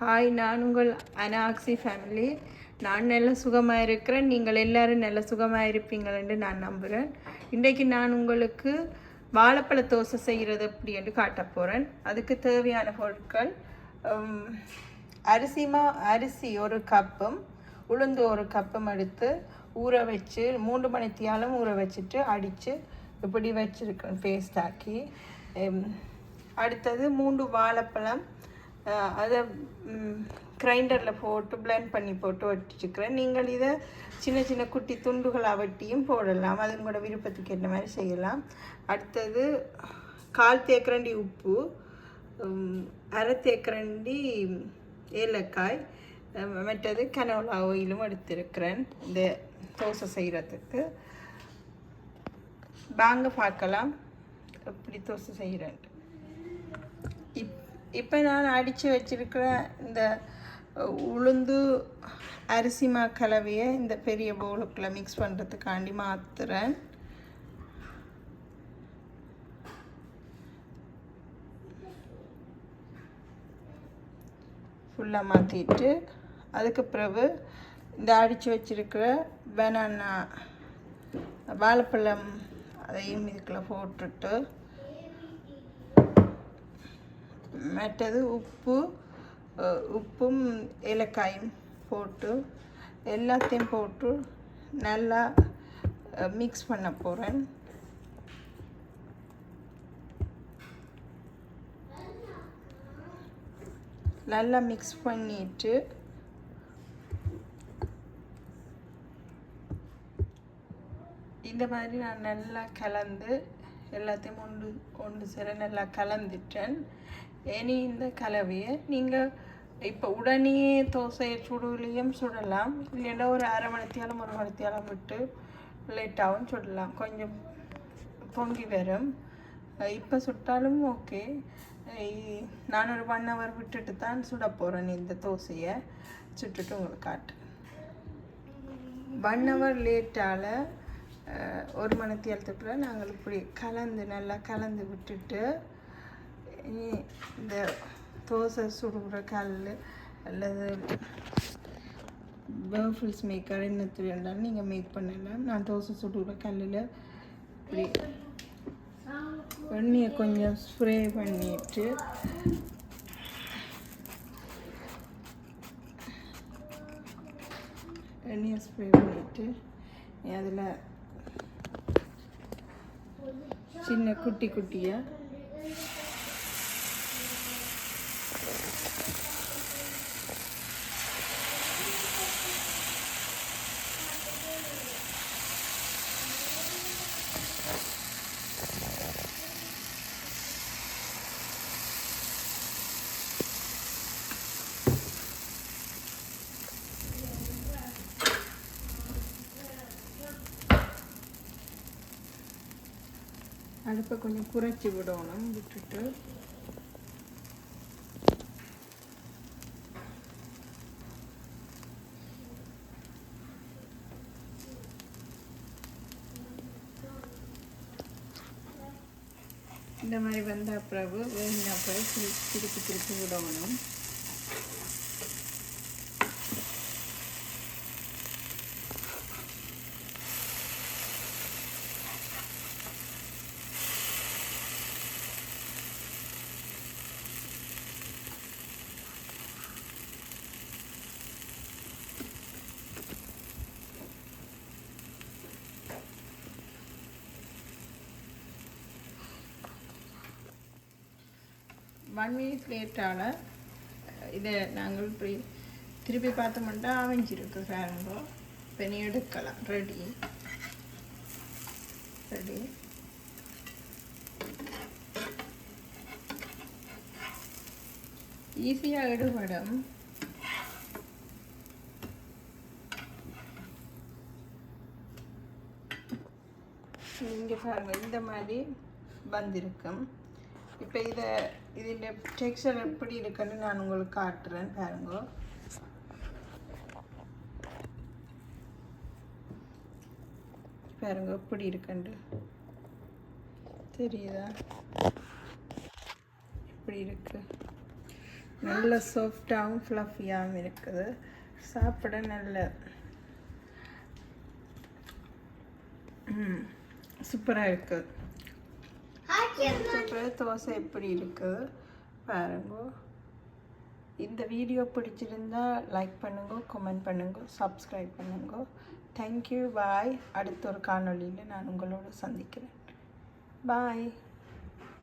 Hi நான் உங்கள் அனாக்சி family நான் நல்ல சுகமாக இருக்கிறேன். நீங்கள் எல்லோரும் நல்ல சுகமாக இருப்பீங்கள் நான் நம்புகிறேன். இன்றைக்கு நான் உங்களுக்கு வாழைப்பழ தோசை செய்கிறது எப்படி என்று காட்ட போகிறேன். அதுக்கு தேவையான பொருட்கள் அரிசிமா அரிசி ஒரு கப்பும் உளுந்து ஒரு கப்பும் எடுத்து ஊற வச்சு மூன்று மணித்தியாலும் ஊற வச்சுட்டு அடித்து இப்படி வச்சுருக்கேன் பேஸ்டாக்கி அடுத்தது மூன்று வாழைப்பழம் அதை கிரைண்டரில் போட்டு பிளெண்ட் பண்ணி போட்டு வச்சுக்கிறேன். நீங்கள் இதை சின்ன சின்ன குட்டி துண்டுகளாக வெட்டியும் போடலாம். அது உங்களோட விருப்பத்துக்கு ஏற்ற மாதிரி செய்யலாம். அடுத்தது கால் தேக்கரண்டி உப்பு அரை தேக்கரண்டி ஏலக்காய் மற்றது கனோலா ஆயிலும் எடுத்திருக்கிறேன். இந்த தோசை செய்கிறதுக்கு வாங்க பார்க்கலாம். எப்படி தோசை செய்கிறேன் இப்போ நான் அடித்து வச்சிருக்கிற இந்த உளுந்து அரிசி மா கலவையை இந்த பெரிய பவுலுக்குள்ளே மிக்ஸ் பண்ணுறதுக்காண்டி மாற்றுறேன் ஃபுல்லாக மாற்றிட்டு அதுக்கு பிறகு இந்த அடித்து வச்சிருக்கிற பனானா வாழைப்பழம் அதையும் இதுக்குள்ளே போட்டுட்டு மற்றது உப்பு உப்பும் ஏலக்காயும் போட்டு எல்லாத்தையும் போட்டு நல்லா மிக்ஸ் பண்ண போகிறேன் நல்லா மிக்ஸ் பண்ணிட்டு இந்த மாதிரி நான் நல்லா கலந்து எல்லாத்தையும் ஒன்று ஒன்று சேர நல்லா கலந்துட்டேன். இனி இந்த கலவையை நீங்கள் இப்போ உடனே தோசையை சுடுலையும் சுடலாம். இல்லைன்னா ஒரு அரை மணித்தியாலும் ஒரு மணித்தியாலம் விட்டு லேட்டாகவும் சுடலாம். கொஞ்சம் பொங்கி வரும். இப்போ சுட்டாலும் ஓகே நான் ஒரு ஒன் ஹவர் விட்டுட்டு தான் சுட போகிறேன் இந்த தோசையை. சுட்டுட்டு உங்களுக்கு காட்டு. ஒன் ஹவர் லேட்டால் ஒரு மணித்தியாலத்துக்குள்ள நாங்கள் இப்படி கலந்து நல்லா கலந்து விட்டுட்டு இந்த தோசை சுடுகிற கல் அல்லது வேர்ஃபில்ஸ் மேக்கர் என்னத்து வேண்டாலும் நீங்கள் மேக் பண்ணலாம் நான் தோசை சுடுகிற கல்லில் இப்படி எண்ணெயை கொஞ்சம் ஸ்ப்ரே பண்ணிட்டு எண்ணெயை ஸ்ப்ரே பண்ணிவிட்டு அதில் சின்ன குட்டி குட்டியாக அடுப்பை கொஞ்சம் குறைச்சி விடணும் விட்டுட்டு. இந்த மாதிரி வந்தால் பிறகு வேகின பிறகு திரு- திருப்பி திருப்பி விடணும். ஒன் மினிட் லேட்டால் இதை நாங்கள் இப்படி திருப்பி பார்த்தோம்னா அமைஞ்சிருக்கு பாருங்க இப்போ நீ எடுக்கலாம். ரெடி ரெடி ஈஸியாக எடுபடும் நீங்கள் பாருங்கள் இந்த மாதிரி வந்திருக்கும். இப்போ இதை இதில் டெக்ஸ்டர் எப்படி இருக்குன்னு நான் உங்களுக்கு காட்டுறேன் பாருங்க. பாருங்க எப்படி இருக்குண்டு தெரியுதா? இப்படி இருக்கு? நல்ல சாஃப்டாகவும் ஃப்ளஃபியாகவும் இருக்குது. சாப்பிட நல்ல. சூப்பராக இருக்குது சூப்பராக தோசை எப்படி இருக்குது பாருங்க. இந்த வீடியோ பிடிச்சிருந்தா லைக் பண்ணுங்க கமெண்ட் பண்ணுங்க சப்ஸ்கிரைப் பண்ணுங்க. தேங்க்யூ பாய் அடுத்த ஒரு காணொளியில் நான் உங்களோட சந்திக்கிறேன். பாய்